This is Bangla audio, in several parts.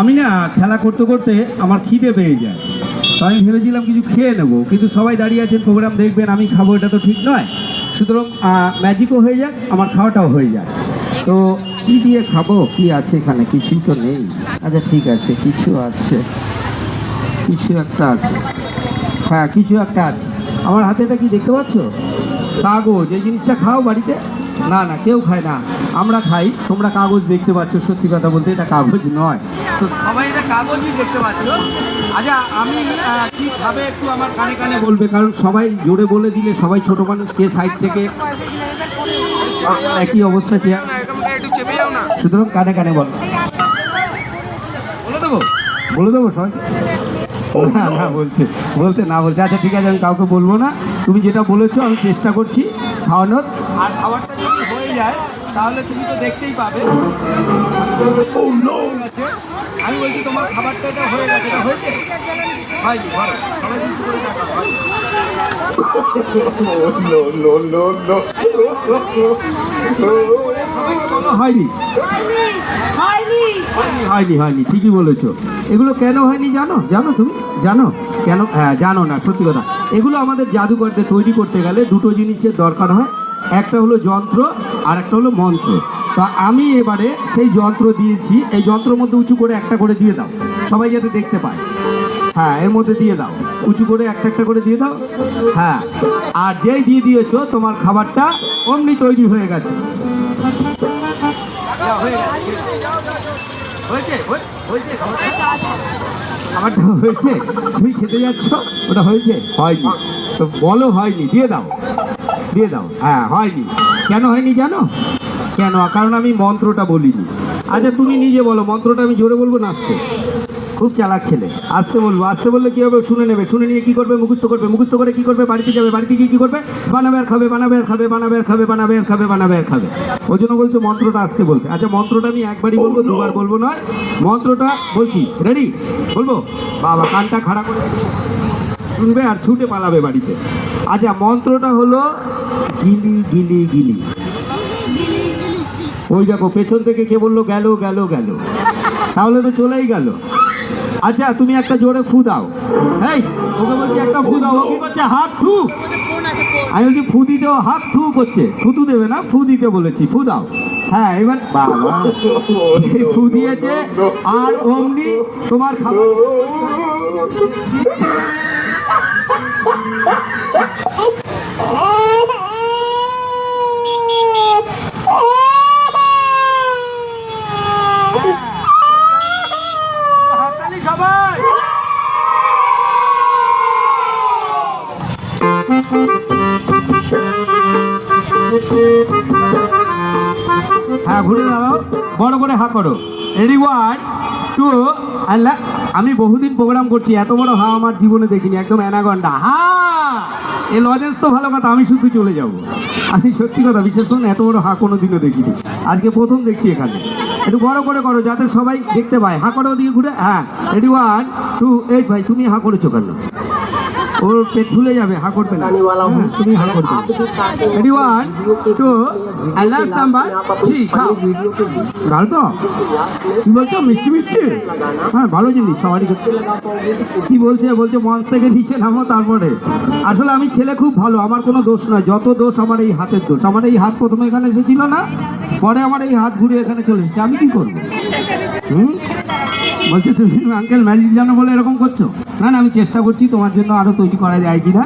আমি না খেলা করতে করতে আমার খিদে পেয়ে যায়। তো আমি ভেবেছিলাম কিছু খেয়ে নেব, কিন্তু সবাই দাঁড়িয়ে আছেন প্রোগ্রাম দেখবেন, আমি খাব, এটা তো ঠিক নয়। সুতরাং ম্যাজিকও হয়ে যাক, আমার খাওয়াটাও হয়ে যাক। তো কী দিয়ে খাব, কি আছে এখানে? কিছুই তো নেই। আচ্ছা ঠিক আছে, কিছু আছে। কিছু একটা আছে। হ্যাঁ কিছু একটা আছে। আমার হাতে এটা কি দেখতে পাচ্ছ? কাগজ, এই জিনিসটা খাও বাড়িতে? না না, কেউ খায় না। আমরা খাই তোমরা কাগজ দেখতে পাচ্ছ সত্যি কথা বলতে এটা কাগজ নয়। তো সবাই এটা কাগজই দেখতে পাচ্ছ। আচ্ছা আমি আহ, কি খাবে একটু আমার কানে কানে বলবে? কারণ সবাই জোরে বলে দিলে সবাই ছোট মানুষ কে সাইড থেকে? একই অবস্থা চেয়ার সুতরাং কানে কানে বল। বলে দেবো? বলে দেবো সবাই? না না বলছে বলতে না বলছে। আচ্ছা ঠিক আছে আমি কাউকে বলব না। তুমি যেটা বলেছ আমি চেষ্টা করছি খাওয়ানোর। আর খাবারটা যদি হয়ে যায় তাহলে তুমি তো দেখতেই পাবে। আমি বলছি তোমার খাবারটা এটা হয়ে গেছে এটা হয়েছে? হয়নি বলো সবাই কিন্তু করে হয়নি হয়নি হয়নি ঠিকই বলেছ। এগুলো কেন হয়নি জানো? জানো তুমি? জানো? কেন? হ্যাঁ জানো না সত্যি কথা। এগুলো আমাদের জাদুকরদের তৈরি করতে গেলে দুটো জিনিসের দরকার হয়। একটা হলো যন্ত্র আর একটা হলো মন্ত্র। তা আমি এবারে সেই যন্ত্র দিয়েছি, এই যন্ত্রের মধ্যে উঁচু করে একটা করে দিয়ে দাও। সবাই যাতে দেখতে পায়। হ্যাঁ এর মধ্যে দিয়ে দাও। উঁচু করে একটা একটা করে দিয়ে দাও। হ্যাঁ আর যেই দিয়ে দিয়েছ, তোমার খাবারটা অমনি তৈরি হয়ে গেছে। খাবারটা হয়েছে? তুমি খেতে যাচ্ছ? ওটা হয়েছে? হয়নি। তো বলো হয়নি, দিয়ে দাও। দিয়ে দাও। হ্যাঁ হয়নি। কেন হয়নি জানো? কেন? কারণ আমি মন্ত্রটা বলিনি। আচ্ছা তুমি নিজে বলো, মন্ত্রটা আমি জোরে বলব না আসতে? খুব চালাক ছেলে। আসতে বলব, আসতে বললে কী হবে? শুনে নেবে, শুনে নিয়ে কী করবে? মুখস্থ করবে, মুখস্থ করে কী করবে? বাড়িতে যাবে, বাড়িতে গিয়ে কী করবে? বানাবে আর খাবে, বানাবে আর খাবে, বানাবে আর খাবে, বানাবে আর খাবে, বানাবে আর খাবে। ওই জন্য বলছো মন্ত্রটা আসতে বলতে। আচ্ছা মন্ত্রটা আমি একবারই বলব, দুবার বলব নয়। মন্ত্রটা বলছি রেডি বলব? বাবা, কানটা খাড়া করে শুনবে আর ছুটে পালাবে বাড়িতে। আচ্ছা মন্ত্রটা হলো গিলি গিলি গিলি। ওই দেখো, পেছন থেকে কে বলল, গেল গেল গেল তাহলে তো চলেই গেল। আচ্ছা তুমি একটা জোরে ফু দাও। এই, ওকে বলছি, একটা ফু দাও। কি করছে হাত ফু। আমি বলছি, ফু দিতে, হাত থু করছে। থুতু দেবে না, ফু দিতে বলেছি, ফু দাও। হ্যাঁ এবার বাবা ফু দিয়েছে, আর অমনি তোমার খাবার হাততালি সবাই হ্যাঁ ঘুরে দাঁড়াও। বড় করে হা করো। রেডি ওয়ান টু আল্লাহ, আমি বহুদিন প্রোগ্রাম করছি, এত বড় হা আমার জীবনে দেখিনি, একদম অ্যানাগন্ডা হা! এ লজেন্স তো ভালো কথা, আমি শুধু চলে যাব। আমি সত্যি কথা, বিশেষ করে এত বড় হা কোনো দিনও দেখিনি। আজকে প্রথম দেখছি এখানে। একটু বড় করে করো, যাতে সবাই দেখতে পায়। হা করো ওদিকে ঘুরে হ্যাঁ রেডি ওয়ান টু এই ভাই, তুমি হা করেছ কেন? ওর পেট ফুলে যাবে হা করবে না। হ্যাঁ, তুমি হা করবে। Ready one two and last number three খাও। ভালো তো? কি বলছো? মিষ্টি মিষ্টি? হ্যাঁ ভালো জিনিস সবারই। কি বলছে বলছে মঞ্চ থেকে নিচে নামো তারপরে। আসলে আমি ছেলে খুব ভালো আমার কোনো দোষ নয়। যত দোষ আমার এই হাতের দোষ। আমার এই হাত প্রথমে এখানে এসেছিল না পরে আমার এই হাত ঘুরে এখানে চলে এসেছে। আমি কি করব? হুম? বলছে তুমি আঙ্কেল ম্যাজিক জানো বলে এরকম করছ? না না আমি চেষ্টা করছি তোমার জন্য আরও তৈরি করা যায় কিনা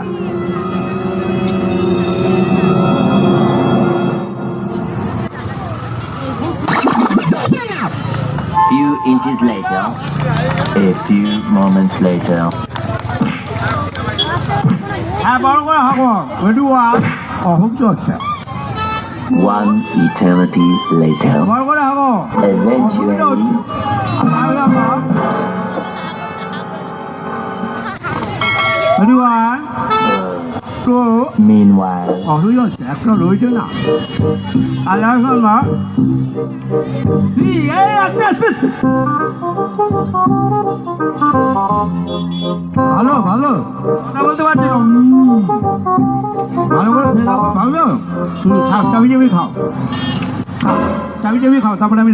Few inches later, a few moments later. হ্যাঁ বড় করে রেডি ওয়ান অহুক হচ্ছে One eternity later. বড় করে হাঁকো Eventually, ready one two meanwhile, সাল্লাহ থ্রি এই আস্তে আস্তে আস্তে। ভালো ভালো। কথা বলতে পারছি। ভালো করে দাও ভালো। তুমি খাও চাবি চাবি খাও। চাবি চাবি খাও তারপরে আমি